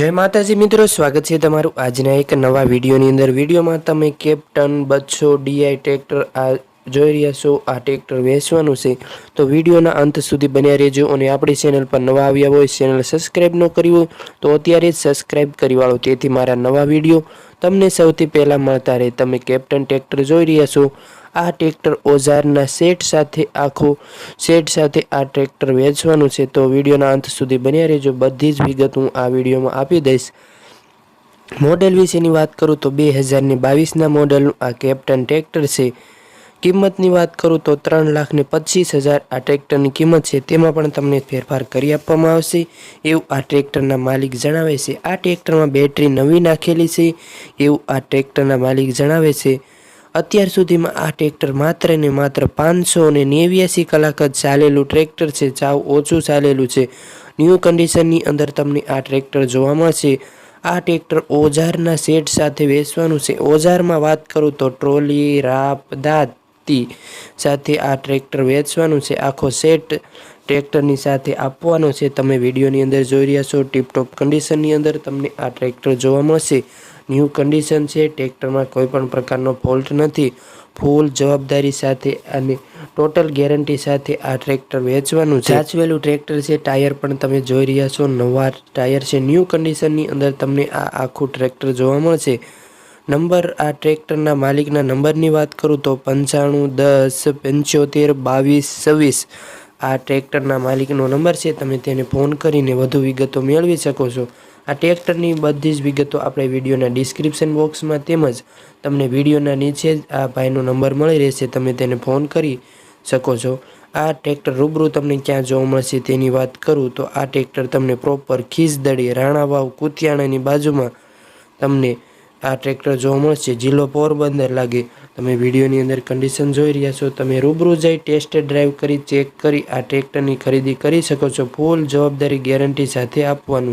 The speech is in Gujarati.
જય માતાજી મિત્રો, સ્વાગત છે તમારું આજના એક નવા વિડીયોની અંદર. વિડીયોમાં તમે કેપ્ટન બચ્છો ડીઆઈ ટ્રેક્ટર આ જોઈ રહ્યા છો, આ ટ્રેક્ટર વેચવાનું છે. તો વિડીયોના અંત સુધી બન્યા રહેજો અને આપણી ચેનલ પર નવા આવ્યા હોય, ચેનલ સબસ્ક્રાઈબ ન કરી હોય, તો અત્યારે જ સબસ્ક્રાઈબ કરી વાળો. તેથી મારા નવા વીડિયો તમને સૌથી પહેલાં મળતા રહે. તમે કેપ્ટન ટ્રેક્ટર જોઈ રહ્યા છો આ ટ્રેક્ટર ઓઝારના સેટ સાથે આખું સેટ સાથે આ ટ્રેક્ટર વેચવાનું છે. તો વિડીયોના અંત સુધી બન્યા રહેજો. બધી જ વિગત હું આ વિડીયોમાં આપી દઈશ. મોડેલ વિશેની વાત કરું તો બે હજારની બાવીસના મોડેલનું આ કેપ્ટન ટ્રેક્ટર છે. કિંમતની વાત કરું તો ત્રણ લાખ ને પચીસ હજાર આ ટ્રેક્ટરની કિંમત છે. તેમાં પણ તમને ફેરફાર કરી આપવામાં આવશે. એવું આ ટ્રેક્ટરના માલિક જણાવે છે. આ ટ્રેક્ટરમાં બેટરી નવી નાખેલી છે. એવું આ ટ્રેક્ટરના માલિક જણાવે છે. અત્યાર સુધીમાં આ ટ્રેક્ટર માત્ર ને માત્ર પાંચસો ને નેવ્યાસી કલાક જ ચાલેલું ટ્રેક્ટર છે. ચાવ ઓછું ચાલેલું છે. ન્યૂ કન્ડિશનની અંદર તમને આ ટ્રેક્ટર જોવા મળશે. આ ટ્રેક્ટર ઓજારના સેટ સાથે વેચવાનું છે. ઓજારમાં વાત કરું તો ટ્રોલી, રાપ, દાંતી સાથે આ ટ્રેક્ટર વેચવાનું છે. આખો સેટ ટ્રેક્ટરની સાથે આપવાનો છે. તમે વિડીયોની અંદર જોઈ રહ્યા છો ટીપટોપ કન્ડિશનની અંદર તમને આ ટ્રેક્ટર જોવા મળશે. ન્યૂ કન્ડિશન છે. ટ્રેક્ટરમાં કોઈપણ પ્રકારનો ફોલ્ટ નથી. ફૂલ જવાબદારી સાથે અને ટોટલ ગેરંટી સાથે આ ટ્રેક્ટર વેચવાનું છે. સાચવેલું ટ્રેક્ટર છે. ટાયર પણ તમે જોઈ રહ્યા છો. નવા ટાયર છે. ન્યૂ કન્ડિશનની અંદર તમને આ આખું ટ્રેક્ટર જોવા મળશે. નંબર, આ ટ્રેક્ટરના માલિકના નંબરની વાત કરું તો પંચાણું, દસ, પંચોતેર, બાવીસ, છવ્વીસ. આ ટ્રેક્ટરના માલિકનો નંબર છે, તમે તેને ફોન કરીને વધુ વિગતો મેળવી શકો છો. આ ટ્રેક્ટરની બધી જ વિગતો આપણે વિડીયોના ડિસ્ક્રિપ્શન બોક્સમાં તેમજ તમને વિડીયોના નીચે જ આ ભાઈનો નંબર મળી રહેશે, તમે તેને ફોન કરી શકો છો. આ ટ્રેક્ટર રૂબરૂ તમને ક્યાં જોવા મળશે તેની વાત કરું તો આ ટ્રેક્ટર તમને પ્રોપર ખીસદડી રાણાવાવ કુતિયાણાની બાજુમાં તમને આ ટ્રેક્ટર જોવા મળશે જિલ્લો પોરબંદર લાગે. તમે વિડીયોની અંદર કન્ડિશન જોઈ રહ્યા છો, તમે રૂબરૂ જઈ ટેસ્ટ ડ્રાઈવ કરી ચેક કરી આ ટ્રેક્ટરની ખરીદી કરી શકો છો. ફૂલ જવાબદારી ગેરંટી સાથે આપવાનું